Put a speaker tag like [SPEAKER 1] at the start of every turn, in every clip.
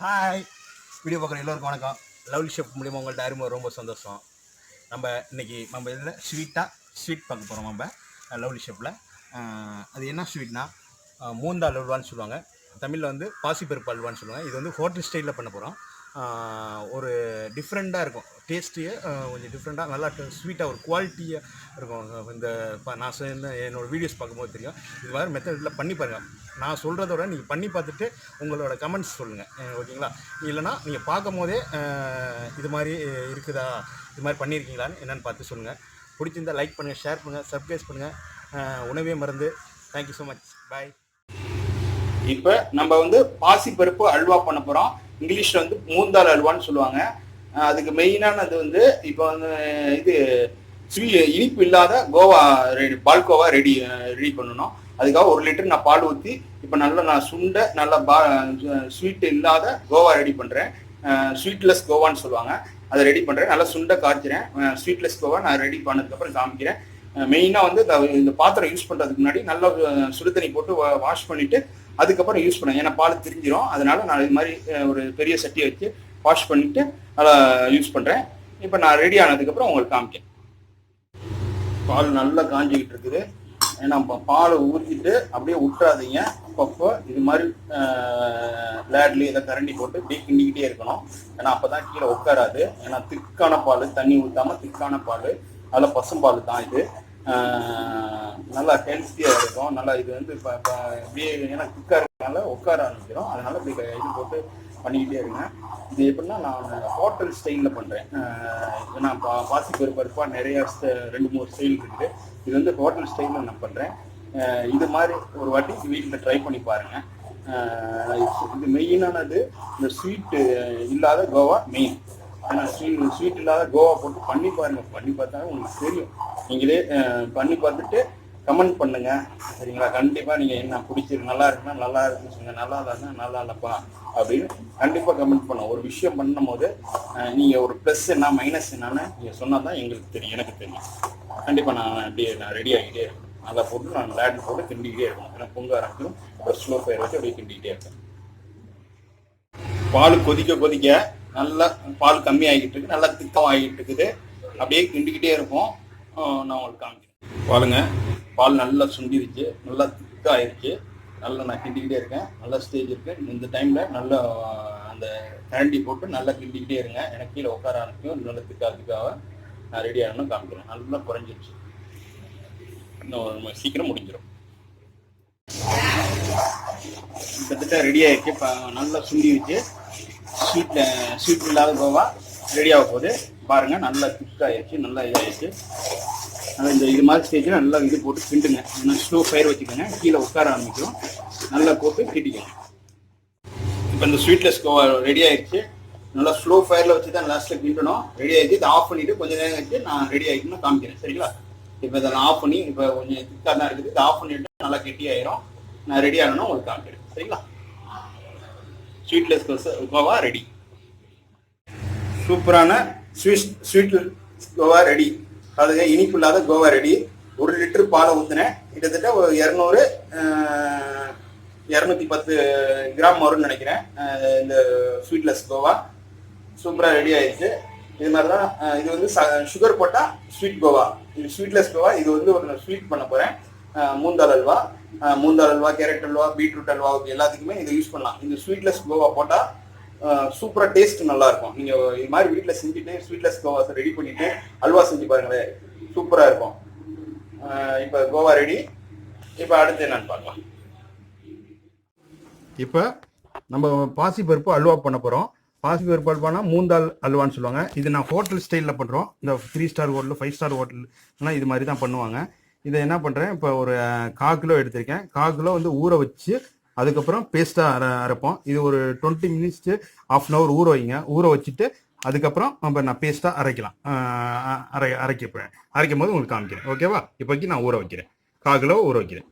[SPEAKER 1] Hi video பார்க்குற எல்லோருக்கும் வணக்கம். லவ்லி ஷெஃப் மூலியமாக உங்கள்கிட்ட அறிமுகம் ரொம்ப சந்தோஷம். நம்ம இன்றைக்கி நம்ம இதில் ஸ்வீட்டாக ஸ்வீட் பார்க்க போகிறோம் நம்ம லவ்லி ஷெஃப்பில் அது என்ன ஸ்வீட்னா அஹ், மூந்தால் அல்வான்னு சொல்லுவாங்க. தமிழில் வந்து பாசிப்பருப்பு அல்வான்னு சொல்லுவாங்க. இது வந்து ஹோட்டல் ஸ்டைலில் பண்ண போகிறோம் ஒரு டிஃப்ரெண்ட்டாக இருக்கும். டேஸ்ட்டியே கொஞ்சம் டிஃப்ரெண்ட்டாக நல்லா ஸ்வீட்டாக ஒரு குவாலிட்டியாக இருக்கும். இந்த இப்போ நான் சொன்ன என்னோடய வீடியோஸ் பார்க்கும்போது தெரியும். இது மாதிரி மெத்தடில் பண்ணி பாருங்கள் நான் சொல்கிறத விட நீங்கள் பண்ணி பார்த்துட்டு உங்களோட கமெண்ட்ஸ் சொல்லுங்கள் ஓகேங்களா? இல்லைனா நீங்கள் பார்க்கும் போதே இது மாதிரி இருக்குதா? இது மாதிரி பண்ணியிருக்கீங்களான்னு என்னென்னு பார்த்து சொல்லுங்கள் பிடிச்சிருந்தா லைக் பண்ணுங்கள் ஷேர் பண்ணுங்கள் சப்ஸ்கிரைப் பண்ணுங்கள் உணவே மருந்து தேங்க்யூ ஸோ மச் பாய்
[SPEAKER 2] இப்போ நம்ம வந்து பாசிப்பருப்பு அல்வா பண்ண போகிறோம் இங்கிலீஷில் வந்து மூந்தால் அல்வான்னு சொல்லுவாங்க. அதுக்கு மெயினானது வந்து இப்போ வந்து இது ஸ்வீ இனிப்பு இல்லாத khoa ready palkova ready ready பண்ணணும். அதுக்காக ஒரு லிட்டர் நான் பால் ஊற்றி இப்போ நல்லா நான் சுண்ட நல்லா பா ஸ்வீட் இல்லாத கோவா ரெடி பண்ணுறேன் ஸ்வீட்லெஸ் கோவான்னு சொல்லுவாங்க. அதை ரெடி பண்ணுறேன் நல்லா சுண்டை காய்ச்சிறேன். ஸ்வீட்லெஸ் கோவா நான் ரெடி பண்ணதுக்கப்புறம் காமிக்கிறேன். மெயினாக வந்து இந்த- பாத்திரம் யூஸ் பண்ணுறதுக்கு முன்னாடி நல்லா சுடு தண்ணி போட்டு வாஷ் பண்ணிவிட்டு அதுக்கப்புறம் யூஸ் பண்ணுவேன் ஏன்னா பால் திரிஞ்சிரும். அதனால நான் இது மாதிரி ஒரு பெரிய சட்டியை வச்சு வாஷ் பண்ணிட்டு நல்லா யூஸ் பண்ணுறேன் இப்போ நான் ரெடி ஆனதுக்கப்புறம் உங்களுக்கு காமிக்கேன் பால் நல்லா காஞ்சிக்கிட்டு இருக்குது. ஏன்னா இப்போ பாலை ஊற்றிட்டு அப்படியே விட்டுறாதீங்க. அப்பப்போ இது மாதிரி லேட்லேயே இதை கரண்டி போட்டு இப்படியே கிண்டிக்கிட்டே இருக்கணும். ஏன்னா அப்போ தான் கீழே உட்காராது. ஏன்னா திக்கான பால் தண்ணி ஊற்றாம திக்கான பால். அதில் பசும்பால் தான் இது. நல்லா ஹெல்த்தியாக இருக்கும். நல்லா இது வந்து இப்போ இப்போ அப்படியே ஏன்னா குக்காக இருக்கனால உட்கார ஆரம்பிக்கிறோம். அதனால இப்படி இது போட்டு பண்ணிக்கிட்டே இருங்க. இது எப்படின்னா நான் ஹோட்டல் ஸ்டைலில் பண்ணுறேன் ஏன்னா பா பாசி பருப்பாக நிறையா ஸ்ட- ரெண்டு மூணு ஸ்டைல் இருக்குது. இது வந்து ஹோட்டல் ஸ்டைலில் நான் பண்ணுறேன் இது மாதிரி ஒரு வாட்டி வீட்டில் ட்ரை பண்ணி பாருங்கள் இது மெயினானது இந்த ஸ்வீட்டு இல்லாத கோவா மெயின் ஆனால் ஸ்வீட் ஸ்வீட் இல்லாத கோவா போட்டு பண்ணி பாருங்க. பண்ணி பார்த்தாலே உங்களுக்கு தெரியும். நீங்களே பண்ணி பார்த்துட்டு கமெண்ட் பண்ணுங்க. சரிங்களா? கண்டிப்பாக நீங்கள் என்ன பிடிச்சிருக்கு நல்லா இருக்குன்னா நல்லா இருக்குன்னு சொல்லுங்கள் நல்லா இல்லைன்னா நல்லா இல்லைப்பா அப்படின்னு கண்டிப்பாக கமெண்ட் பண்ணும் ஒரு விஷயம் பண்ணும் போது ஒரு ப்ளஸ் என்ன மைனஸ் என்னன்னு நீங்கள் சொன்னால் தான் எங்களுக்கு தெரியும் எனக்கு தெரியும். கண்டிப்பாக நான் அப்படியே நான் ரெடி ஆகிட்டே இருக்கேன் அதை போட்டு நான் லேட் போட்டு கிண்டிக்கிட்டே இருக்கணும். ஏன்னா பொங்க ஆரம்பிக்கும் ஒரு ஸ்லோ ஃபயர் வச்சு அப்படியே கிண்டிக்கிட்டே இருக்கேன் பால் கொதிக்க கொதிக்க நல்லா பால் கம்மி ஆகிட்டு இருக்கு நல்லா திக்கம் ஆகிட்டு இருக்குது. அப்படியே கிண்டிக்கிட்டே இருக்கும் நான் உங்களுக்கு காமிக்கிறேன். பாருங்க பால் நல்லா சுண்டிருச்சு நல்லா திக்காக ஆயிடுச்சு நல்லா நான் கிண்டிக்கிட்டே இருக்கேன். நல்லா ஸ்டேஜ் இருக்கு. இந்த டைம்ல நல்லா அந்த கரண்டி போட்டு நல்லா கிண்டிக்கிட்டே இருங்க. எனக்கு கீழே உட்கார ஆரம்பிக்கும். நல்லா திக்கா திக்காக நான் ரெடி ஆகணும்னு காமிக்கிறேன். நல்லா குறைஞ்சிருச்சு. இன்னும் சீக்கிரம் முடிஞ்சிடும் கிட்டத்தட்ட ரெடி ஆயிடுச்சு நல்லா நல்லா சுண்டிருச்சு ஸ்வீட்ல ஸ்வீட் uh, இல்லாத கோவா ரெடி ஆக போகுது. பாருங்க நல்லா திக் ஆயிடுச்சு நல்லா இதாகிடுச்சு நல்லா இந்த இது மாதிரி ஸ்டேஜில் நல்லா இது போட்டு கிண்டுங்க. இன்னும் ஸ்லோ ஃபயர் வச்சுக்கோங்க. கீழே உட்கார ஆரம்பிக்கும் நல்லா போட்டு கிட்டிக்கணும் இப்போ இந்த ஸ்வீட்லெஸ் கோவா ரெடி ஆயிடுச்சு. நல்லா ஸ்லோ ஃபயரில் வச்சு தான் லாஸ்ட்டில் கிண்டணும். ரெடி ஆகிடுச்சு இதை ஆஃப் பண்ணிட்டு கொஞ்சம் நேரம் கழிச்சு நான் ரெடி ஆகிக்கணும் காமிக்கிறேன். சரிங்களா? இப்போ இதை நான் ஆஃப் பண்ணி இப்போ கொஞ்சம் திக்காக தான் இருக்குது. இதை ஆஃப் பண்ணிவிட்டு நல்லா கெட்டி ஆயிரும் நான் ரெடி ஆகணும் உங்களுக்கு காமிக்கிறேன். சரிங்களா? ஸ்வீட்லெஸ் கோவா ரெடி சூப்பரான ஸ்வீட் ஸ்வீட் கோவா ரெடி அதுங்க இனிப்பு இல்லாத கோவா ரெடி ஒரு லிட்டர் பாலை ஊற்றினேன் கிட்டத்தட்ட ஒரு இரநூறு இரநூத்தி பத்து கிராம் வரும்னு நினைக்கிறேன். இந்த ஸ்வீட்லெஸ் கோவா சூப்பராக ரெடி ஆயிடுச்சு. இது மாதிரி தான் இது வந்து சுகர் போட்டால் ஸ்வீட் கோவா இது ஸ்வீட்லெஸ் கோவா இது வந்து ஒரு ஸ்வீட் பண்ண போகிறேன் மூந்தால் அல்வா. மூந்தால் அல்வா கேரட் அல்வா பீட்ரூட் அல்வா எல்லாத்துக்குமே இதை யூஸ் பண்ணலாம். இந்த ஸ்வீட்லெஸ் கோவா போட்டால் சூப்பராக டேஸ்ட் நல்லா இருக்கும் நீங்கள் இது மாதிரி வீட்டில் செஞ்சுட்டு ஸ்வீட்லெஸ் கோவா ரெடி பண்ணிட்டு அல்வா செஞ்சு பாருங்களேன் சூப்பராக இருக்கும். இப்போ கோவா ரெடி இப்போ அடுத்து என்னன்னு பார்க்கலாம்.
[SPEAKER 1] இப்போ நம்ம பாசி பருப்பு அல்வா பண்ண போகிறோம் பாசி பருப்பு அல்வானா மூந்தால் அல்வான்னு சொல்லுவாங்க. இது நான் ஹோட்டல் ஸ்டைலில் பண்ணுறோம் இந்த three star hotel five star ஹோட்டல்னால் இது மாதிரி தான் பண்ணுவாங்க. இதை என்ன பண்ணுறேன் இப்போ ஒரு அஹ், கா கிலோ எடுத்திருக்கேன். கா கிலோ வந்து ஊற வச்சு அதுக்கப்புறம் பேஸ்ட்டாக அரை அரைப்போம். இது ஒரு twenty minutes half an hour ஊற வைங்க. ஊற வச்சுட்டு அதுக்கப்புறம் நம்ம நான் பேஸ்ட்டாக அரைக்கலாம். அரை அரைக்கப்பேன் அரைக்கும் போது உங்களுக்கு காமிக்கிறேன். ஓகேவா இப்போக்கி நான் ஊற வைக்கிறேன். கா கிலோ ஊற வைக்கிறேன்.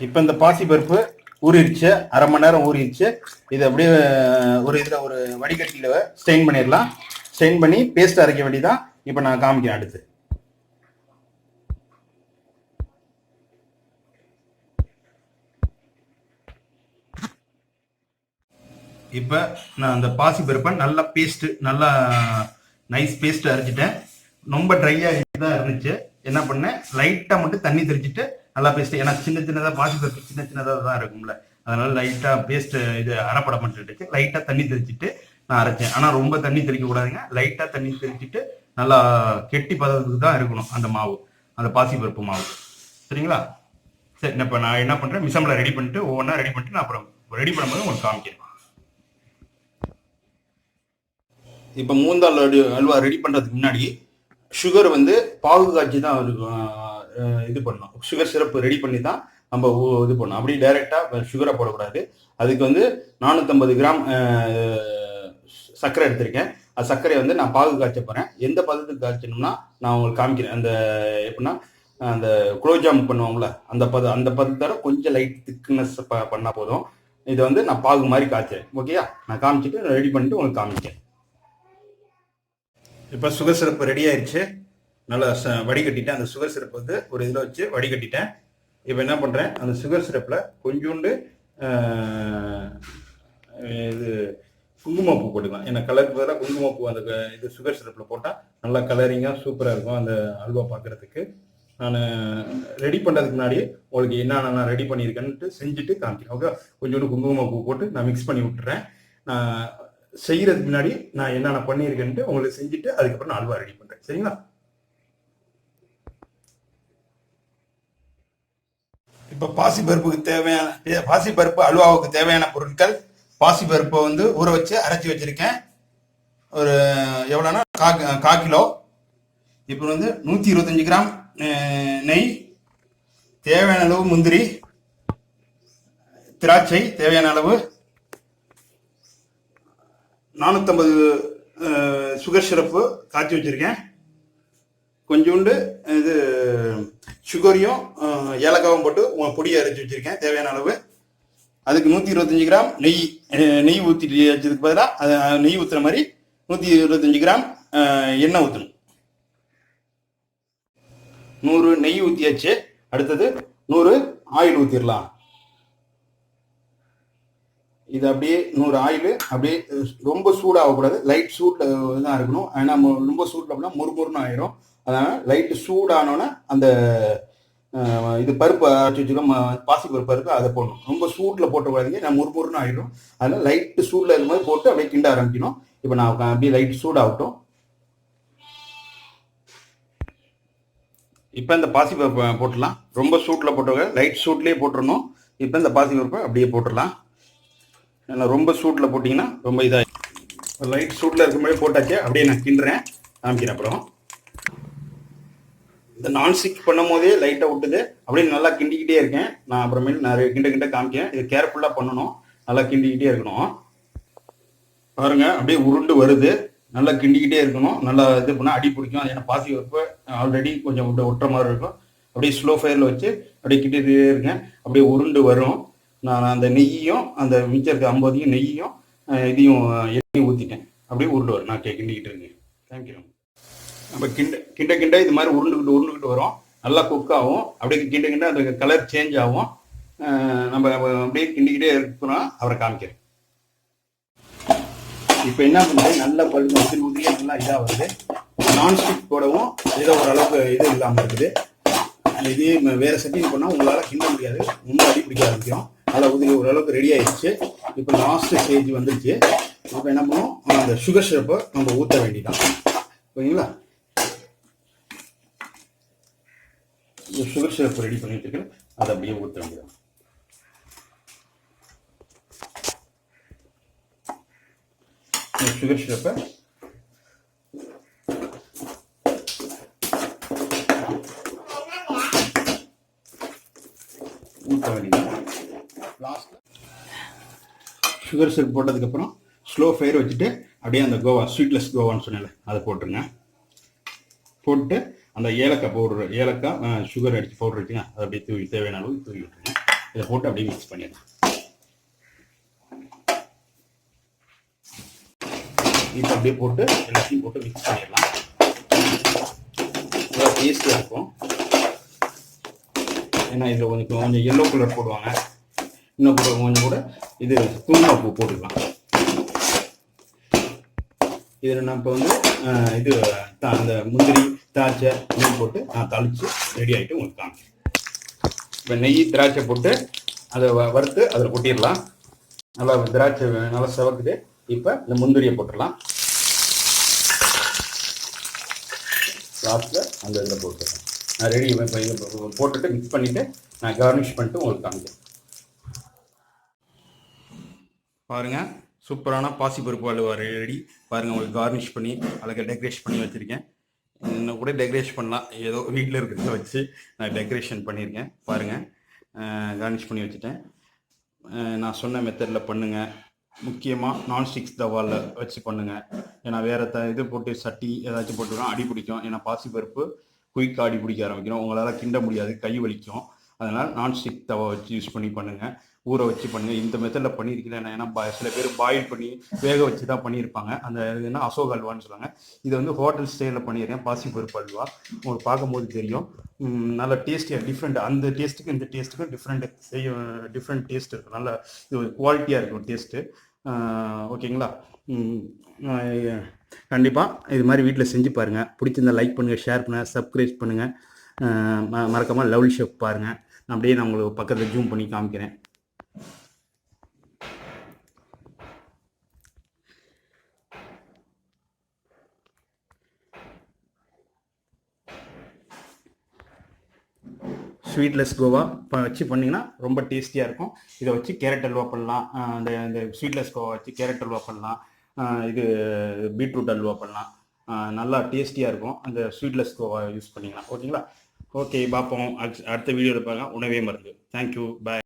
[SPEAKER 2] இப்போ இந்த பாசி பருப்பு ஊறிடுச்சு. அரை மணி நேரம் ஊறிடுச்சு. இது அப்படியே ஒரு இதில் ஒரு வடிகட்டியில் ஸ்டெயின் பண்ணிடலாம். ஸ்டெயின் பண்ணி பேஸ்ட் அரைக்க வேண்டியதான் இப்போ நான் காமிக்கிறேன் அடுத்து. இப்போ நான் அந்த பாசி பருப்பை நல்லா பேஸ்ட்டு நல்லா நைஸ் பேஸ்ட்டு அரைச்சிட்டேன். ரொம்ப ட்ரையாக இதாக இருந்துச்சு. என்ன பண்ணேன்? லைட்டாக மட்டும் தண்ணி தெளிச்சிட்டு நல்லா பேஸ்ட்டு ஏன்னா சின்ன சின்னதாக பாசி பருப்பு சின்ன சின்னதாக தான் இருக்கும்ல. அதனால லைட்டாக பேஸ்ட்டு இது அரைப்பட பண்ணிட்டு லைட்டாக தண்ணி தெளிச்சிட்டு நான் அரைச்சேன். ஆனால் ரொம்ப தண்ணி தெளிக்க கூடாதுங்க. லைட்டாக தண்ணி தெளிச்சிட்டு நல்லா கெட்டி பதத்துக்கு தான் இருக்கணும் அந்த மாவு. அந்த பாசி பருப்பு மாவு. சரிங்களா? சரி நான் இப்போ நான் என்ன பண்ணுறேன் மிசமில் ரெடி பண்ணிட்டு ஒவ்வொன்றா ரெடி பண்ணிட்டு நான் அப்புறம் ரெடி பண்ணும்போது உங்களுக்கு காமிக்கிறேன். இப்போ மூந்தாள் அடி- அல்வா ரெடி பண்ணுறதுக்கு முன்னாடி சுகர் வந்து பாகு காய்ச்சி தான் அதுக்கு, இது பண்ணணும். சுகர் சிரப்பு ரெடி பண்ணி தான் நம்ம இது பண்ணணும். அப்படி டைரெக்டாக சுகரை போடக்கூடாது. அதுக்கு வந்து நானூற்றம்பது கிராம் சர்க்கரை எடுத்திருக்கேன். அது சர்க்கரையை வந்து நான் பாகு காய்ச்ச போகிறேன் எந்த பதத்துக்கு காய்ச்சணும்னா நான் உங்களுக்கு காமிக்கிறேன். அந்த எப்படின்னா அந்த குலோப்ஜாம் பண்ணுவாங்கல்ல அந்த பதம் அந்த பதத்தோட கொஞ்சம் லைட் திக்னஸ் ப பண்ணால் போதும். இதை வந்து நான் பாகு மாதிரி காய்ச்சேன் ஓகேயா நான் காமிச்சிட்டு ரெடி பண்ணிட்டு உங்களுக்கு காமிக்கிறேன். இப்போ சுகர் சிரப்பு ரெடி ஆயிடுச்சு நல்லா ச- வடிகட்டிட்டேன். அந்த சுகர் சிரப்பு வந்து ஒரு இதில் வச்சு வடிகட்டிட்டேன். இப்போ என்ன பண்ணுறேன் அந்த சுகர் சிரப்பில் கொஞ்சோண்டு இது குங்குமப்பூ போட்டுக்கலாம். ஏன்னா கலருக்கு பதிலாக குங்குமப்பூ அந்த இது சுகர் சிரப்பில் போட்டால் நல்லா கலரிங்காக சூப்பராக இருக்கும் அந்த அல்வா பார்க்குறதுக்கு. நான் ரெடி பண்ணுறதுக்கு முன்னாடி உங்களுக்கு என்னென்ன நான் ரெடி பண்ணியிருக்கேன்ட்டு செஞ்சுட்டு காமிக்கிறேன். ஓகே கொஞ்சோண்டு குங்குமப்பூ போட்டு நான் மிக்ஸ் பண்ணி விட்டுறேன். நான் செய்யறதுக்கு முன்னாடி நான் என்னென்ன பண்ணியிருக்கேன்ட்டு உங்களுக்கு செஞ்சுட்டு அதுக்கப்புறம் நான் அல்வா ரெடி பண்ணுறேன் சரிங்களா? இப்போ பாசி பருப்புக்கு தேவையான பாசி பருப்பு அல்வாவுக்கு தேவையான பொருட்கள் பாசி பருப்பை வந்து ஊற வச்சு அரைச்சி வச்சுருக்கேன். ஒரு எவ்வளோன்னா கா கா கிலோ. இப்போ வந்து நூற்றி இருபத்தஞ்சி கிராம் நெய் தேவையான அளவு முந்திரி திராட்சை தேவையான அளவு நானூற்றம்பது சுகர் சிரப்பு காய்ச்சி வச்சுருக்கேன். கொஞ்சோண்டு இது சுகரையும் ஏலக்காவும் போட்டு பொடியை அரைச்சி வச்சுருக்கேன் தேவையான அளவு. அதுக்கு நூற்றி இருபத்தஞ்சி கிராம் நெய் நெய் ஊற்றிட்டு வச்சதுக்கு பதிலாக அது நெய் ஊற்றுற மாதிரி நூற்றி இருபத்தஞ்சி கிராம் எண்ணெய் ஊற்றணும் நூறு நெய் ஊற்றியாச்சு அடுத்தது நூறு ஆயில் ஊற்றிடலாம் இது அப்படியே நூறு ஆயில் அப்படியே ரொம்ப சூடாகக்கூடாது. லைட் சூட்டில் தான் இருக்கணும். ஏன்னா ரொம்ப சூட் அப்படின்னா முறுமுறுன்னு ஆயிரும். அதனால் லைட்டு சூடானோன்னே அந்த இது பருப்பு அரைச்சி வச்சுக்கோம் பாசி பருப்பு இருக்கு அதை போடணும். ரொம்ப சூட்டில் போட்டக்கூடாதுங்க நான் முறுமுறுன்னு ஆயிடும் அதனால் லைட்டு சூடில் இருக்கும்போது போட்டு அப்படியே கிண்ட ஆரம்பிக்கணும். இப்போ நான் அப்படியே லைட் சூடாகட்டும். இப்போ இந்த பாசி பருப்பு போட்டுடலாம். ரொம்ப சூட்டில் போட்டுருக்க லைட் சூட்லேயே போட்டுடணும் இப்போ இந்த பாசி பருப்பை அப்படியே போட்டுடலாம். ஏன்னா ரொம்ப சூட்டில் போட்டிங்கன்னா ரொம்ப இதாக லைட் சூட்டில் இருக்கும்போது போட்டாச்சு அப்படியே நான் கிண்டுறேன். காமிக்கிறேன் அப்புறம். இந்த நான்ஸ்டிக் பண்ணும் போதே லைட்டாக விட்டுது அப்படியே நல்லா கிண்டிக்கிட்டே இருக்கேன். நான் அப்புறமேல் நிறைய கிண்ட கிண்ட காமிக்கிறேன். இது கேர்ஃபுல்லாக பண்ணணும். நல்லா கிண்டிக்கிட்டே இருக்கணும். பாருங்க அப்படியே உருண்டு வருது. நல்லா கிண்டிக்கிட்டே இருக்கணும். நல்லா இது பண்ணால் அடி பிடிக்கும். ஏன்னா பாசி வைப்பு ஆல்ரெடி கொஞ்சம் ஒட்டுற மாதிரி இருக்கும். அப்படியே ஸ்லோ ஃபயரில் வச்சு அப்படியே கிண்டிகிட்டே இருக்கேன். அப்படியே உருண்டு வரும். நான் அந்த நெய்யும் அந்த மிச்சம் இருக்க ஐம்பதையும் நெய்யும் இதையும் எண்ணெயும் ஊற்றிட்டேன் அப்படியே உருண்டு வரும். நான் கே- கிண்டிக்கிட்டு இருக்கேன். தேங்க்யூ நம்ம கிண்ட கிண்ட கிண்ட இது மாதிரி உருண்டுக்கிட்டு உருண்டுக்கிட்டு வரும். நல்லா குக் ஆகும். அப்படியே கிண்ட கிண்ட அந்த கலர் சேஞ்ச் ஆகும். நம்ம அப்படியே கிண்டிக்கிட்டே இருக்கிறோம் அவரை காமிக்கிறேன். இப்போ என்ன பண்ணுறது? நல்ல பழுது உதிரி உதிரியாக நல்லா இதாக வருது. நான்ஸ்டிக் போடவும் ஏதோ ஓரளவுக்கு இது இல்லாமல் இருக்குது. இதே வேறு செட்டிங் பண்ணால் உங்களால் கிண்ட முடியாது. இன்னும் அடி பிடிக்க ஆரம்பிக்கும் நல்லா உதிரி ஓரளவுக்கு ரெடி ஆயிடுச்சு இப்போ லாஸ்ட் ஸ்டேஜ் வந்துருச்சு. அப்போ என்ன பண்ணுவோம்? அந்த சுகர் சிரப்பை நம்ம ஊற்ற வேண்டிதான். ஓகேங்களா இந்த சுகர் சிரப் ரெடி பண்ணிட்டு இருக்கேன் அதை அப்படியே ஊற்ற வேண்டியதான் சுகர் சிரப்பை ஊற்ற வேண்டியதான் லாஸ்ட்டில் சுகர் சிரப் போட்டதுக்கப்புறம் ஸ்லோ ஃபயர் வச்சுட்டு அப்படியே அந்த கோவா ஸ்வீட்லெஸ் கோவான்னு சொன்னேன்ல அதை போட்டுருங்க. போட்டு அந்த ஏலக்காய் பவுடர் ஏலக்காய் சுகர் அடிச்சு பவுடர் இருக்குங்க அதை அப்படியே தூவி தேவையான அளவு தூவி விட்டுருங்க. இதை போட்டு அப்படியே மிக்ஸ் பண்ணிடலாம். இப்போ அப்படியே போட்டு எல்லாத்தையும் போட்டு மிக்ஸ் பண்ணிடலாம். நல்லா டேஸ்டியாக இருக்கும். ஏன்னா இதில் கொஞ்சம் கொஞ்சம் எல்லோ கலர் போடுவாங்க. இன்னும் கூட கொஞ்சம் கூட இது குங்குமப்பூ போட்டுக்கலாம். இதில் நான் இப்போ வந்து இது த- அந்த முந்திரி திராட்சை நெய் போட்டு நான் தளித்து ரெடி ஆகிட்டு உங்களுக்கு காமிக்கிறேன். இப்போ நெய் திராட்சை போட்டு அதை வ- வறுத்து அதில் கொட்டிடலாம். நல்லா திராட்சை நல்லா செவக்குது. இப்போ இந்த முந்திரியை போட்டுடலாம். லாஸ்ட்டில் அந்த இதில் போட்டுடலாம். நான் ரெடி இப்போ போட்டுட்டு மிக்ஸ் பண்ணிவிட்டு நான் கார்னிஷ் பண்ணிட்டு உங்களுக்கு காமிக்கிறேன். பாருங்கள் சூப்பரான பாசிப்பருப்பு அல்வா ரெடி. பாருங்கள் உங்களுக்கு கார்னிஷ் பண்ணி அழகாக டெக்கரேஷன் பண்ணி வச்சிருக்கேன். இன்னும் கூட டெக்கரேஷன் பண்ணலாம். ஏதோ வீட்டில் இருக்கிறத வச்சு நான் டெக்கரேஷன் பண்ணியிருக்கேன் பாருங்கள் கார்னிஷ் பண்ணி வச்சுட்டேன். நான் சொன்ன மெத்தடில் பண்ணுங்கள் முக்கியமாக நான்ஸ்டிக்ஸ் தவாவில் வச்சு பண்ணுங்கள் ஏன்னா வேறு த இது போட்டு சட்டி ஏதாச்சும் போட்டுனா அடி பிடிக்கும். ஏன்னா பாசிப்பருப்பு குயிக்காக அடி பிடிக்க ஆரம்பிக்கிறோம் உங்களால் கிண்ட முடியாது. கை வலிக்கும். அதனால் நான்ஸ்டிக் தவா வச்சு யூஸ் பண்ணி பண்ணுங்கள் ஊற வச்சு பண்ணுங்கள் இந்த மெத்தடில் பண்ணியிருக்கீங்களா ஏன்னா சில பேர் பாயில் பண்ணி வேக வச்சு தான் பண்ணியிருப்பாங்க. அந்த என்ன? அசோக் அல்வான்னு சொல்லுவாங்க. இது வந்து ஹோட்டல் ஸ்டைலில் பண்ணியிருக்கேன் பாசிப்பருப்பு அல்வா. உங்களுக்கு பார்க்கும்போது தெரியும். நல்ல டேஸ்டியாக டிஃப்ரெண்ட் அந்த டேஸ்ட்டுக்கும் இந்த டேஸ்ட்டுக்கும் டிஃப்ரெண்ட் செய்ய டிஃப்ரெண்ட் டேஸ்ட் இருக்கும் நல்ல இது குவாலிட்டியாக இருக்கும் டேஸ்ட்டு ஓகேங்களா கண்டிப்பாக இது மாதிரி வீட்டில் செஞ்சு பாருங்கள் பிடிச்சிருந்தா லைக் பண்ணுங்கள் ஷேர் பண்ணுங்கள் சப்ஸ்கிரைப் பண்ணுங்கள் மறக்காமல் லவ்லி ஷெஃப் பாருங்கள் அப்படியே நான் உங்களுக்கு பக்கத்தில் ஜூம் பண்ணி காமிக்கிறேன். ஸ்வீட்லெஸ் கோவா ப- வச்சு பண்ணிங்கன்னா ரொம்ப டேஸ்டியாக இருக்கும். இதை வச்சு கேரட் அல்வா பண்ணலாம். அந்த இந்த ஸ்வீட்லெஸ் கோவா வச்சு கேரட் அல்வா பண்ணலாம். இது பீட்ரூட் அல்வா பண்ணலாம். நல்லா டேஸ்டியாக இருக்கும். அந்த ஸ்வீட்லெஸ் கோவா யூஸ் பண்ணிக்கலாம். ஓகேங்களா? ஓகே பார்ப்போம். அடுத்த- அடுத்த வீடியோவில் பார்க்கலாம். உணவே மருந்து. Thank you bye